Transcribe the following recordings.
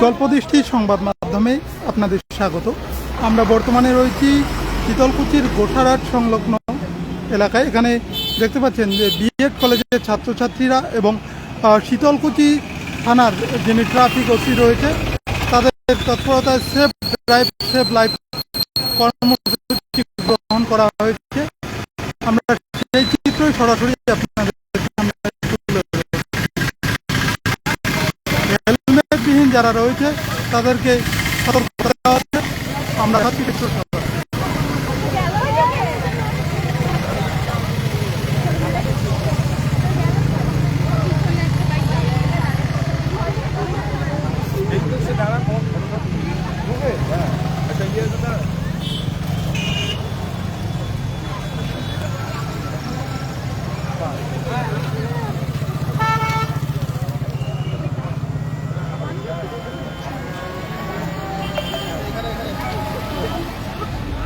বিকল্প দৃষ্টি সংবাদ মাধ্যমে আপনাদের স্বাগত। আমরা বর্তমানে রয়েছি শীতলকুচির গোঠারাট সংলগ্ন এলাকায়। এখানে দেখতে পাচ্ছেন যে বিএড কলেজের ছাত্রছাত্রীরা এবং শীতলকুচি থানার যিনি ট্রাফিক ওসি রয়েছে, তাদের তৎপরতায় সেফ ড্রাইভ, সেফ লাইফ কর্মসূচি গ্রহণ করা হয়েছে। আমরা সেই চিত্রই সরাসরি আপনাদের যারা রয়েছে তাদেরকে সতর্ক দেওয়া হচ্ছে আমরা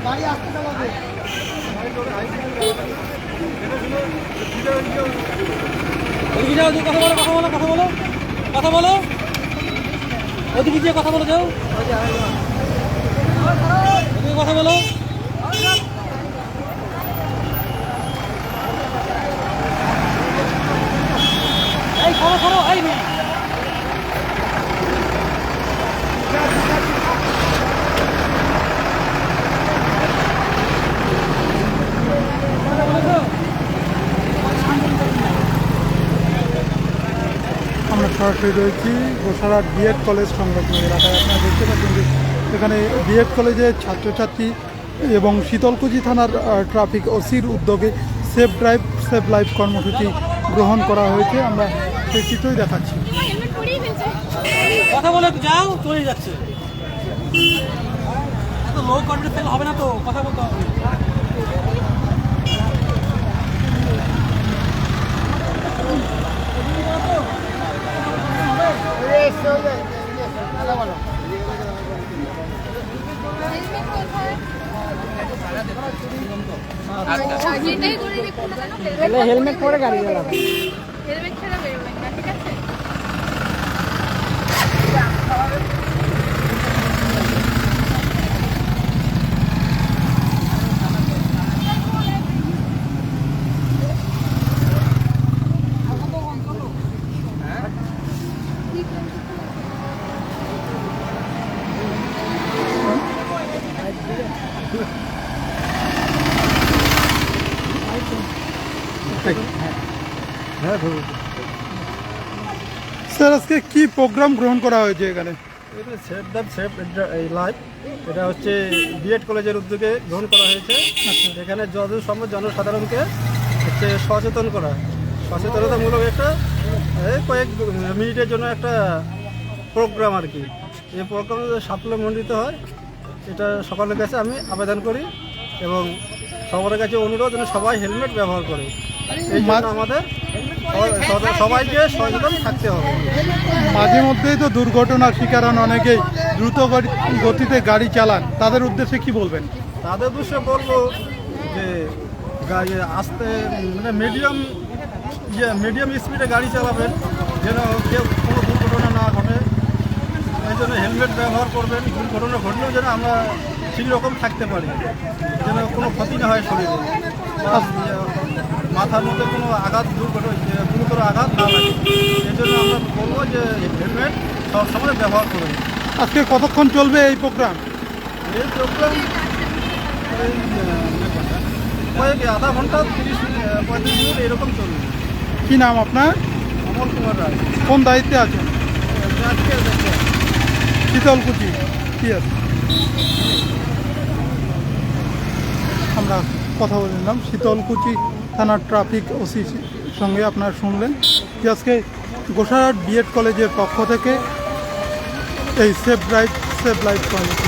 পঞ্চাশ চশমাটা কে ওদিকে যাও কথা বলো কথা বলো কথা বলো কথা বলো। ওদিকে গিয়ে কথা বলো, যাও। ওদিকে কথা বলো। এই, সরো সরো, এই মেয়ে আমরা সরাসরি রয়েছি। গোসারাট বিএড কলেজ সংলগ্ন এলাকায় আপনারা দেখতে পাচ্ছেন যে এখানে বিএড কলেজের ছাত্রছাত্রী এবং শীতলকুচি থানার ট্রাফিক ওসির উদ্যোগে সেফ ড্রাইভ, সেফ লাইফ কর্মসূচি গ্রহণ করা হয়েছে। আমরা সেই চিত্রই দেখাচ্ছি। কথা বলে যাও, চলে যাচ্ছে। হবে না তো, কথা বলতে হবে। হেলমেট কোথায় আচ্ছা যেটাই করে দেখুন না কেন হেলমেট পরে গাড়ি চালাবে হেলমেট ছাড়া বেরোবেন না ঠিক আছে স্যার আজকে কি প্রোগ্রাম গ্রহণ করা হয়েছে এখানে? এটা সেফ দ্য সেফ এই লাইফ এটা হচ্ছে বিএড কলেজের উদ্যোগে গ্রহণ করা হয়েছে। এখানে যত সম্ভব জনসাধারণকে হচ্ছে সচেতন করা। সচেতনতামূলক একটা কয়েক মিনিটের জন্য একটা প্রোগ্রাম আর কি। এই প্রোগ্রাম সাফল্যমণ্ডিত হয়। এটা সকলের কাছে আমি আবেদন করি এবং সবার কাছে অনুরোধ যেন সবাই হেলমেট ব্যবহার করে। এই জন্য আমাদের সবাইকে সচেতন থাকতে হবে। মাঝে মধ্যেই তো দুর্ঘটনার শিকার হন অনেকেই দ্রুত গতিতে গাড়ি চালান। তাদের উদ্দেশ্যে কি বলবেন? তাদের উদ্দেশ্যে বলব যে গাড়ি আস্তে মানে মিডিয়াম ইয়ে মিডিয়াম স্পিডে গাড়ি চালাবেন যেন কেউ কোনো দুর্ঘটনা না ঘটে। এই জন্য হেলমেট ব্যবহার করবেন। দুর্ঘটনা ঘটলেও যেন আমরা ঠিক রকম থাকতে পারে যেন কোনো ক্ষতি না হয় শরীরে। মাথার মধ্যে কোনো আঘাত দুর্ঘটনা গুরুতর আঘাত না লাগে। এই জন্য আমরা বলব যে হেলমেট সবসময় ব্যবহার করুন। আজকে কতক্ষণ চলবে এই প্রোগ্রাম? এই প্রোগ্রাম কয়েক আধা ঘণ্টা তিরিশ পঁয়ত্রিশ মিনিট এরকম চলবে। কি নাম আপনার? অমল কুমার রায়। কোন দায়িত্বে আছেন? শীতলকুচি কি আছে আমরা কথা বলে নিলাম শীতলকুচি থানার ট্রাফিক ওসির সঙ্গে আপনারা শুনলেন যে আজকে গোসারহাট বিএড কলেজের পক্ষ থেকে এই সেফ ড্রাইভ, সেফ লাইফ কর্মসূচি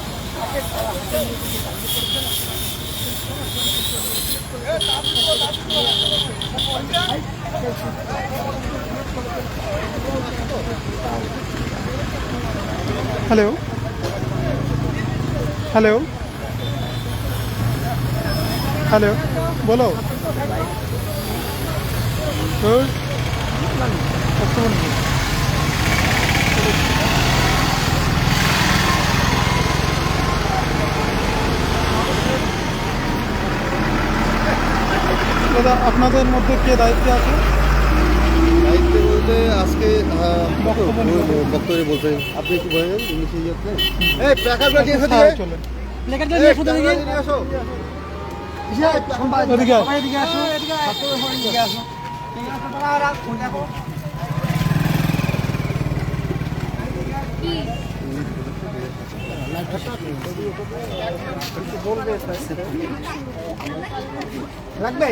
হ্যালো হ্যালো হ্যালো বলো Good. দাদা আপনাদের মধ্যে কে দায়িত্বে আছে? দায়িত্বে বলতে আজকে বক্তব্য বলছেন আপনি একটু ইংলিশে যাচ্ছে এই প্যাকারগুলো নিয়ে এসো দিকে। চলেন। প্লেকার্ডটা এই, নিয়ে দেখি নিয়ে আসো। আয়। এদিকে আসো। এদিকে আসো। এদিকে আসো। কি? লাগবে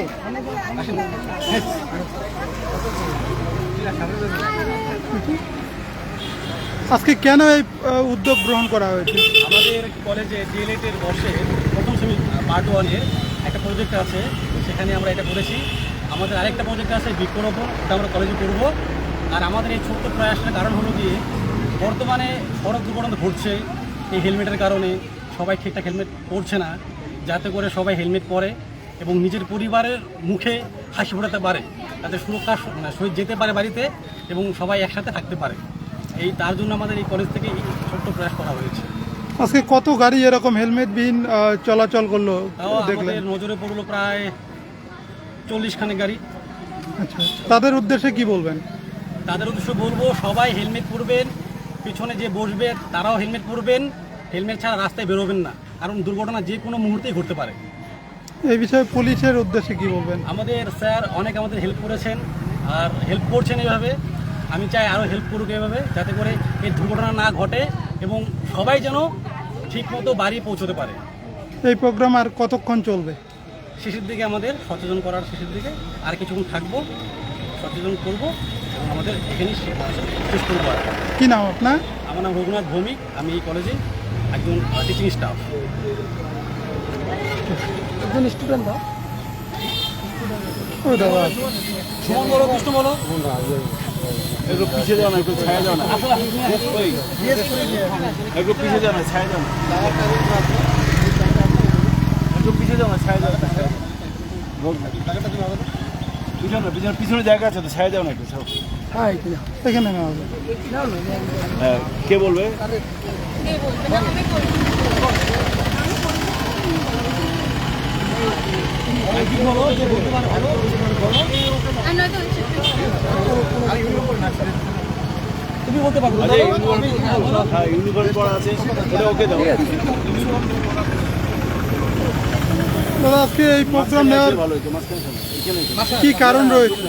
আজকে কেন এই উদ্যোগ গ্রহণ করা হয়েছে? আমাদের কলেজে ডিএলএড এর বর্ষে প্রথম সেমি পার্ট ওয়ানের একটা প্রজেক্ট আছে। সেখানে আমরা এটা করেছি। আমাদের আরেকটা প্রজেক্ট আছে বৃক্ষরোপণ ওটা আমরা কলেজে করব। আর আমাদের এই ছোট্ট প্রয়াসটার কারণ হলো গিয়ে, বর্তমানে সড়ক দুর্ঘটনা ঘটছে। এই হেলমেটের কারণে সবাই ঠিকঠাক হেলমেট পরছে না। যাতে করে সবাই হেলমেট পরে এবং নিজের পরিবারের মুখে হাসি ফোটাতে পারে। তাতে সুরক্ষা স- মানে সহিত যেতে পারে বাড়িতে এবং সবাই একসাথে থাকতে পারে। এই তার জন্য আমাদের এই কলেজ থেকে এই ছোট্ট প্রয়াস করা হয়েছে। আজকে কত গাড়ি এরকম হেলমেটবিহীন চলাচল করল তাও দেখলেন? নজরে পড়ল প্রায় চল্লিশ খানে গাড়ি আচ্ছা। তাদের উদ্দেশ্যে কি বলবেন? তাদের উদ্দেশ্য বলব সবাই হেলমেট পরবেন পিছনে যে বসবে তারাও হেলমেট পরবেন। হেলমেট ছাড়া রাস্তায় বেরোবেন না। কারণ দুর্ঘটনা যে কোনো মুহূর্তেই ঘটতে পারে। এই বিষয়ে পুলিশের উদ্দেশ্যে কি বলবেন? আমাদের স্যার অনেক আমাদের হেল্প করেছেন আর হেল্প করছেন এইভাবে। আমি চাই আরও হেল্প করুক এভাবে যাতে করে এই দুর্ঘটনা না ঘটে এবং সবাই যেন ঠিকমতো বাড়ি পৌঁছতে পারে। এই প্রোগ্রাম আর কতক্ষণ চলবে? শেষের দিকে আমাদের সচেতন করার শেষের দিকে আর কিছুক্ষণ থাকব সচেতন করব এবং আমাদের এখানেই শেষ শেষ করব কি। কি নাম আপনার? আমার নাম রঘুনাথ ভৌমিক আমি এই কলেজে একজন টিচিং স্টাফ একজন স্টুডেন্ট দাও। সুমন বলো কৃষ্ণ বলো। একটু পিছিয়ে যাও না একটু ছায়া যাও না। ওই। একটু পিছিয়ে যাও না ছায়া যাও না। একটু পিছিয়ে যাও না ছায়া যাও না পিছনে পিছনে পিছনে জায়গা আছে তো ছায়া যাও না একটু সব হ্যাঁ। এখানে। নেওয়া হবে। হ্যাঁ কে বলবে? তুমি বলতে পারব ইউনিফর্ম হ্যাঁ ইউনিফর্ম পড়া আছে ওটা ওকে দাও। দাদা আজকে এই প্রোগ্রাম নেওয়ার কি কারণ রয়েছে?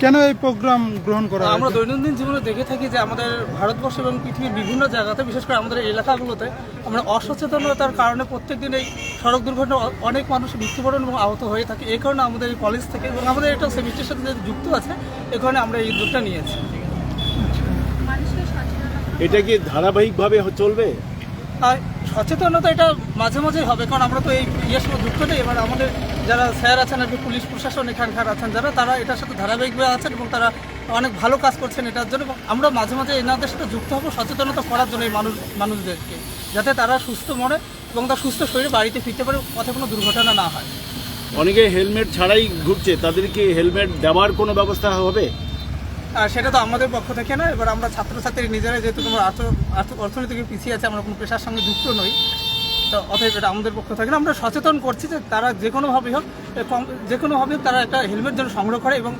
কেন এই প্রোগ্রাম গ্রহণ করা আমরা দৈনন্দিন জীবনে দেখে থাকি যে আমাদের ভারতবর্ষ এবং পৃথিবীর বিভিন্ন জায়গাতে বিশেষ করে আমাদের এলাকাগুলোতে আমরা অসচেতনতার কারণে প্রত্যেকদিন এই সড়ক দুর্ঘটনা অনেক মানুষ মৃত্যুবরণ এবং আহত হয়ে থাকে। এই কারণে আমাদের এই কলেজ থেকে এবং আমাদের এটা সেমিস্টার সাথে যেহেতু যুক্ত আছে এই কারণে আমরা এই উদ্যোগটা নিয়েছি। এটা কি ধারাবাহিকভাবে চলবে? আর সচেতনতা এটা মাঝে মাঝেই হবে, কারণ আমরা তো এই ইয়ের সঙ্গে যুক্ত নেই। এবার আমাদের যারা স্যার আছেন আর পুলিশ প্রশাসন এখানকার আছেন, যারা, তারা এটার সাথে ধারাবাহিকভাবে আছেন এবং তারা অনেক ভালো কাজ করছেন এটার জন্য আমরা মাঝে মাঝে এনাদের সাথে যুক্ত হব সচেতনতা করার জন্য এই মানুষ, মানুষদেরকে, যাতে তারা সুস্থ মনে এবং তার সুস্থ শরীরে বাড়িতে ফিরতে পারে পথে কোনো দুর্ঘটনা না হয়। অনেকে হেলমেট ছাড়াই ঘুরছে, তাদেরকে হেলমেট দেওয়ার কোনো ব্যবস্থা হবে? আর সেটা তো আমাদের পক্ষ থেকে না। এবার আমরা ছাত্রছাত্রী নিজেরা যেহেতু তোমার আর্থ আর্থ- অর্থনীতি থেকে পিছিয়ে আছে আমরা কোনো পেশার সঙ্গে যুক্ত নই। তো অতএব এটা আমাদের পক্ষ থেকে না। আমরা সচেতন করছি যে তারা যে কোনোভাবেই হোক যে কোনোভাবেই হোক তারা একটা হেলমেট যেন সংগ্রহ করে এবং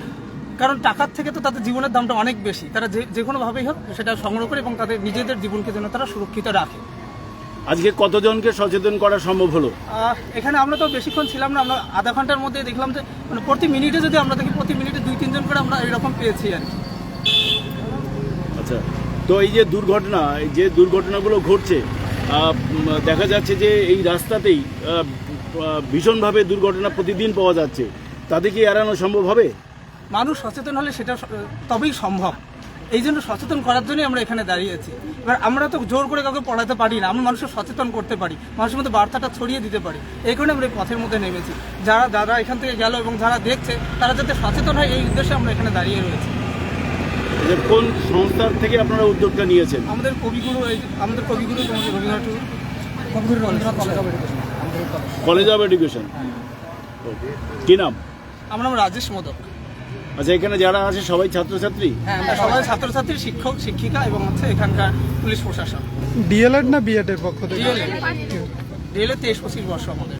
কারণ টাকার থেকে তো তাদের জীবনের দামটা অনেক বেশি। তারা যে যে কোনোভাবেই হোক সেটা সংগ্রহ করে এবং তাদের নিজেদের জীবনকে যেন তারা সুরক্ষিত রাখে। আজকে কতজনকে সচেতন করা সম্ভব হলো? এখানে আমরা তো বেশিক্ষণ ছিলাম না। আমরা আধা ঘণ্টার মধ্যে দেখলাম যে মানে প্রতি মিনিটে যদি আমরা দেখি প্রতি মিনিটে দুই তিনজন করে আমরা এরকম পেয়েছি আর কি। আচ্ছা তো এই যে দুর্ঘটনা যে দুর্ঘটনাগুলো ঘটছে দেখা যাচ্ছে যে এই রাস্তাতেই ভীষণভাবে দুর্ঘটনা প্রতিদিন পাওয়া যাচ্ছে। তাদের কি এড়ানো সম্ভব হবে? মানুষ সচেতন হলে সেটা তবেই সম্ভব। এই জন্য সচেতন করার জন্যই আমরা এখানে দাঁড়িয়েছি এবার আমরা তো জোর করে কাউকে পড়াতে পারি না, আমরা মানুষকে সচেতন করতে পারি, মানুষের মধ্যে বার্তাটা ছড়িয়ে দিতে পারি। এই কারণে আমরা এই পথের মধ্যে নেমেছি। যারা যারা এখান থেকে গেল এবং যারা দেখছে, তারা যাতে সচেতন হয়, এই উদ্দেশ্যে আমরা এখানে দাঁড়িয়ে রয়েছি। যে কোন সংস্থার থেকে আপনারা উদ্যোগটা নিয়েছেন? আমাদের কবিগুরু এই আমাদের কবিগুরু তোমাদের রবীন্দ্রনাথ ঠাকুর। কবিগুরু Rabindranath college of education college of education কি নাম? আমরা নাম রাজেশ মোদক। আচ্ছা এখানে যারা আছে সবাই ছাত্রছাত্রী? হ্যাঁ সবাই ছাত্রছাত্রী শিক্ষক শিক্ষিকা এবং হচ্ছে এখানকার পুলিশ প্রশাসন ডিএলএড না বিএড এর পক্ষ থেকে? ডিএলএ ডিএলএ তেইশ পঁচিশ বর্ষ আমাদের।